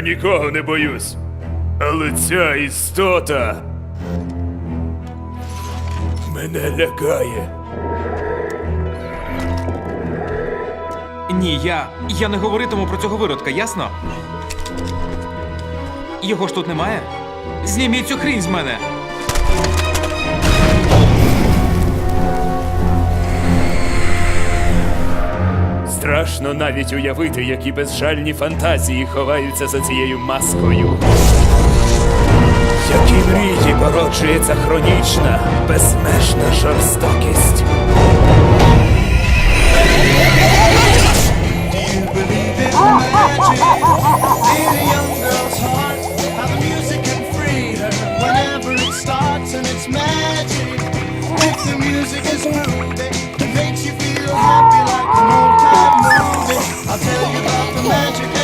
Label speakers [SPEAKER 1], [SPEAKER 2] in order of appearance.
[SPEAKER 1] нікого не боюсь. Але ця істота мене лякає.
[SPEAKER 2] Ні, я. я не говоритиму про цього виродка, ясно? Його ж тут немає? Зніміть цю хрінь з мене!
[SPEAKER 1] Страшно навіть уявити, які безжальні фантазії ховаються за цією маскою. Які мрії породжується хронічна, безмежна жорстокість.